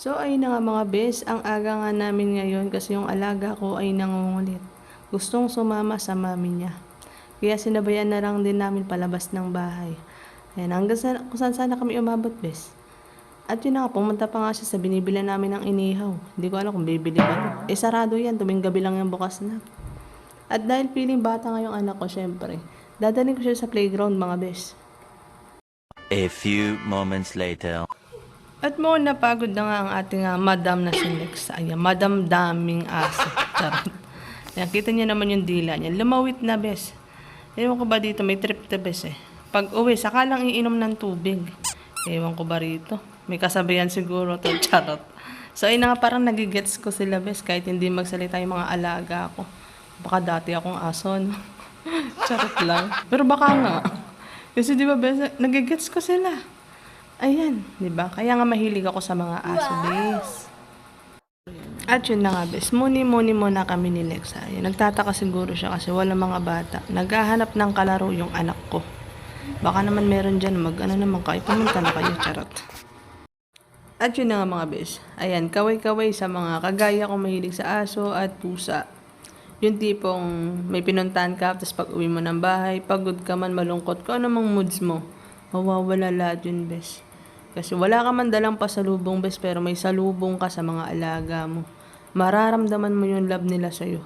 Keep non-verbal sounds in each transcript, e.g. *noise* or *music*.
So ayun na nga mga bes, ang aga nga namin ngayon kasi yung alaga ko ay nangungulit. Gustong sumama sa mami niya. Kaya sinabayan na lang din namin palabas ng bahay. Ayan, hanggang sa, kung saan sana kami umabot bes. At yun na nga, pumunta pa nga siya sa binibila namin ng inihaw. Hindi ko alam kung bibili ba. Eh sarado yan, tuming gabi lang yung bukas na. At dahil piling bata nga yung anak ko, syempre, dadalhin ko siya sa playground mga bes. A few moments later. At mo napagod na nga ang ating ah, madam na si Lex. Ayan, madam daming aso. *laughs* Charot. Ayan, kita niya naman yung dila niya. Lumawit na, bes. Ewan ko ba dito, may trip na, bes eh. Pag uwi, saka lang iinom ng tubig. Ewan ko ba rito. May kasabayan siguro to, *laughs* charot. So, ayun na nga, parang nagigets ko sila, bes, kahit hindi magsalita yung mga alaga ko. Baka dati akong aso, no? *laughs* charot lang. Pero baka nga. Kasi di ba, bes, nagigets ko sila. Ayan, di ba? Kaya nga mahilig ako sa mga aso, bes. At yun na nga, bes. Muni-muni muna kami ni Lexa. Ayan, nagtataka siguro siya kasi wala mga bata. Naghahanap ng kalaro yung anak ko. Baka naman meron dyan, mag ano naman kayo, pumunta na kayo, charot. At yun na nga mga bes. Ayan, kaway-kaway sa mga kagaya kong mahilig sa aso at pusa. Yung tipong may pinuntahan ka, tapos pag uwi mo ng bahay, pagod ka man, malungkot ka, ano mang moods mo, mawawala lahat yun, bes. Kasi wala ka man dalang pasalubong, bes, pero may salubong ka sa mga alaga mo. Mararamdaman mo yung love nila sa'yo.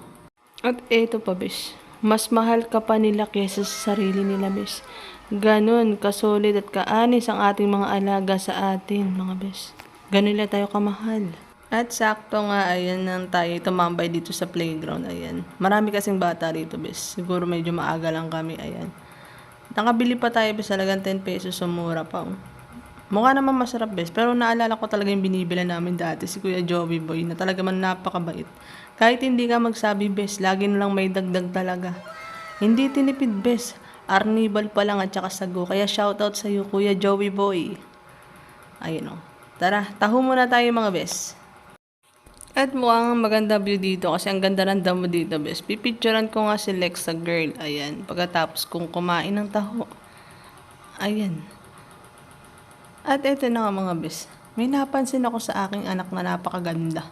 At eto pa, bes. Mas mahal ka pa nila kaysa sa sarili nila, bes. Ganon, kasolid at kaanis ang ating mga alaga sa atin, mga bes. Ganon nila tayo kamahal. At sakto nga, ayan nang tayo tumambay dito sa playground, ayan. Marami kasing bata dito, bes. Siguro medyo maaga lang kami, ayan. Nakabili pa tayo, bes, talagang 10 pesos, sumura pa, oh. Mukha naman masarap, bes. Pero naalala ko talaga yung binibila namin dati, si Kuya Joey Boy, na talaga man napakabait. Kahit hindi ka magsabi, bes, lagi na lang may dagdag talaga. Hindi tinipid, bes. Arnibal pa lang at saka sago. Kaya shoutout sa iyo, Kuya Joey Boy. Ayun o. Tara, taho muna tayo mga bes. At mukhang maganda view dito kasi ang ganda ng damo dito, bes. Pipicturean ko nga si Lexa girl. Ayan. Pagkatapos kung kumain ng taho. Ayan. At eto na nga mga bes. May napansin ako sa aking anak na napakaganda.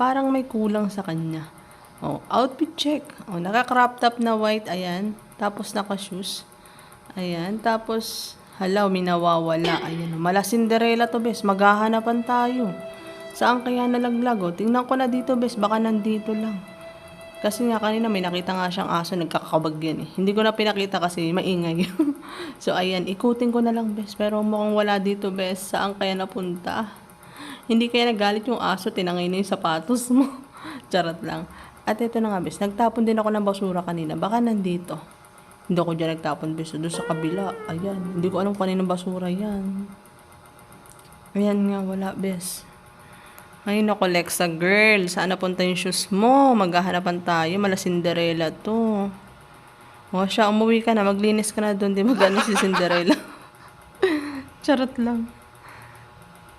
Parang may kulang sa kanya. Oh, outfit check. Oh, naka-crop top na white, ayan. Tapos naka-shoes. Ayan. Tapos, halaw, may nawawala. Ayan. Mala Cinderella to, bes. Maghahanapan tayo. Saan kaya nalaglag? Oh? Tingnan ko na dito, bes. Baka nandito lang. Kasi nga kanina may nakita nga siyang aso, nagkakabag yan eh. Hindi ko na pinakita kasi maingay. *laughs* so ayan, ikutin ko na lang bes. Pero mukhang wala dito bes. Saan kaya napunta? Hindi kaya nagalit yung aso, tinangay na yung sapatos mo. *laughs* Charot lang. At ito na nga bes, nagtapon din ako ng basura kanina. Baka nandito. Hindi ako dyan nagtapon bes. Doon sa kabila. Ayan, hindi ko alam kaninong basura yan. Ayan nga, wala bes. Ay, naku, Lexa girl. Saan napunta yung shoes mo? Maghahanapan tayo. Mala Cinderella to. O siya, umuwi ka na. Maglinis ka na doon. Di magano si Cinderella. *laughs* Charot lang.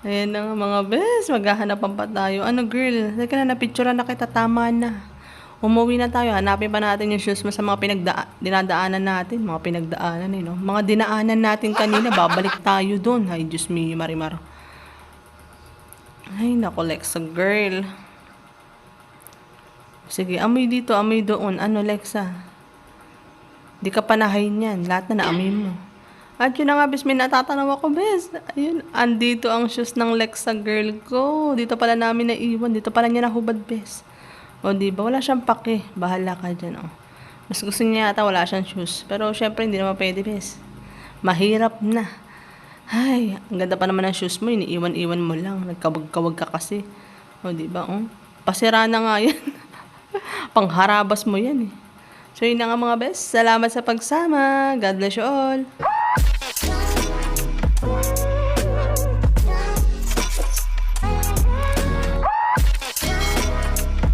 Ayan na nga mga bes. Maghahanapan pa tayo. Ano girl? Teka na, napicture na kita. Tama na. Umuwi na tayo. Hanapin pa natin yung shoes mo sa mga pinagda dinadaanan natin. Mga pinagdaanan eh, no? Mga dinaanan natin kanina. Babalik tayo doon. Ay, Diyos me, marimar. Ay, naku, Lexa, girl. Sige, amoy dito, amoy doon. Ano, Lexa? Di ka panahayin yan. Lahat na naamoy mo. At yun na nga, bes, may natatanaw ako, bes. Ayun, andito ang shoes ng Lexa girl ko. Dito pala namin naiwan. Dito pala niya nahubad, bes. O, di ba? Wala siyang pake. Bahala ka dyan, oh. Mas gusto niya yata wala siyang shoes. Pero, syempre, hindi naman pwede, bes. Mahirap na. Ay, ang ganda pa naman ng shoes mo, iniiwan-iwan mo lang. Nagkawag-kawag ka kasi. O, di ba? Oh? Pasira na nga yan. *laughs* Pangharabas mo yan eh. So, yun na nga mga best. Salamat sa pagsama. God bless you all.